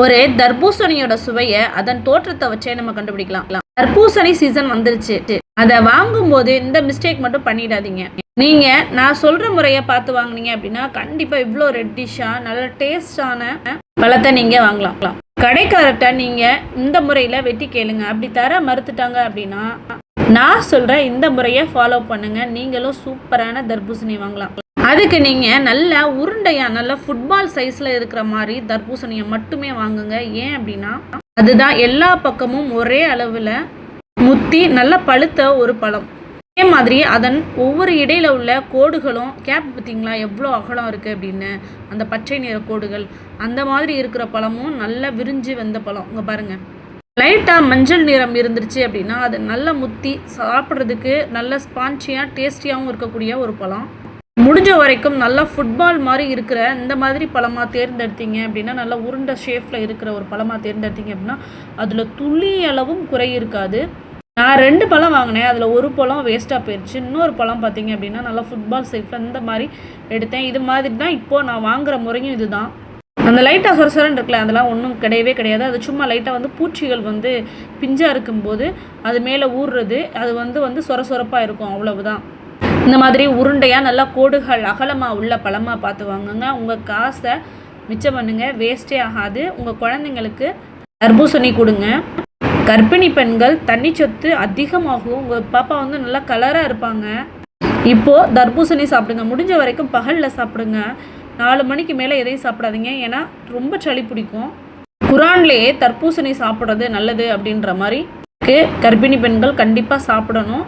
ஒரு தர்பூசணியோட சுவையை அதன் தோற்றத்தை வச்சே நம்ம கண்டுபிடிக்கலாம். தர்பூசணி சீசன் வந்துருச்சு. அதை வாங்கும்போது இந்த மிஸ்டேக் மட்டும் பண்ணிடாதீங்க. நீங்க நான் சொல்ற முறையை பார்த்து வாங்கினீங்க அப்படின்னா கண்டிப்பா இவ்வளோ ரெட்டிஷா நல்ல டேஸ்டான பழத்தை நீங்க வாங்கலாம். கடைக்காரர்கிட்ட நீங்க இந்த முறையில வெட்டி கேளுங்க. அப்படி தர மறுத்துட்டாங்க அப்படின்னா நான் சொல்ற இந்த முறையை ஃபாலோ பண்ணுங்க. நீங்களும் சூப்பரான தர்பூசணி வாங்கலாம். அதுக்கு நீங்கள் நல்ல உருண்டையாக நல்ல ஃபுட்பால் சைஸில் இருக்கிற மாதிரி தர்பூசணியை மட்டுமே வாங்குங்க. ஏன் அப்படின்னா அதுதான் எல்லா பக்கமும் ஒரே அளவில் முத்தி நல்ல பழுத்த ஒரு பழம். அதே மாதிரி அதன் ஒவ்வொரு இடையில உள்ள கோடுகளும் கேப் பார்த்தீங்களா? எவ்வளோ அகலம் இருக்குது அப்படின்னு அந்த பச்சை நிற கோடுகள் அந்த மாதிரி இருக்கிற பழமும் நல்லா விரிஞ்சு வந்த பழம். இங்கே பாருங்க. லைட்டாக மஞ்சள் நிறம் இருந்துருச்சு அப்படின்னா அது நல்ல முத்தி சாப்பிட்றதுக்கு நல்ல ஸ்பான்ச்சியாக டேஸ்டியாகவும் இருக்கக்கூடிய ஒரு பழம். முடிஞ்ச வரைக்கும் நல்லா ஃபுட்பால் மாதிரி இருக்கிற இந்த மாதிரி பழமாக தேர்ந்தெடுத்தீங்க அப்படின்னா நல்லா உருண்டை ஷேப்பில் இருக்கிற ஒரு பழமாக தேர்ந்தெடுத்தீங்க அப்படின்னா அதில் துளி அளவும் குறை இருக்காது நான் ரெண்டு பழம் வாங்கினேன். அதில் ஒரு பழம் வேஸ்ட்டாக போயிடுச்சு இன்னொரு பழம் பார்த்தீங்க அப்படின்னா நல்லா ஃபுட்பால் ஷேப்பில் இந்த மாதிரி எடுத்தேன். இது மாதிரி தான் இப்போது நான் வாங்குகிற முறையும் இதுதான். அந்த லைட்டாக சொரசரன் இருக்குல்ல அதெல்லாம் ஒன்றும் கிடையவே கிடையாது. அது சும்மா லைட்டாக வந்து பூச்சிகள் வந்து பிஞ்சாக இருக்கும்போது அது மேலே ஊறுறது அது வந்து வந்து சொர சொரப்பாக இருக்கும். அவ்வளவுதான். இந்த மாதிரி உருண்டையாக நல்லா கோடுகள் அகலமாக உள்ள பழமாக பார்த்து வாங்குங்க. உங்கள் காசை மிச்சம் பண்ணுங்கள் வேஸ்ட்டே ஆகாது. உங்கள் குழந்தைங்களுக்கு தர்பூசணி கொடுங்க. கர்ப்பிணி பெண்கள் தண்ணி சொத்து அதிகமாகும். உங்கள் பாப்பா வந்து நல்லா கலராக இருப்பாங்க. இப்போது தர்பூசணி சாப்பிடுங்க. முடிஞ்ச வரைக்கும் பகலில் சாப்பிடுங்க. நாலு மணிக்கு மேலே எதையும் சாப்பிடாதீங்க. ஏன்னா ரொம்ப சளி பிடிக்கும். குரான்லேயே தர்பூசணி சாப்பிட்றது நல்லது அப்படின்ற மாதிரி இருக்கு. கர்ப்பிணி பெண்கள் கண்டிப்பாக சாப்பிடணும்.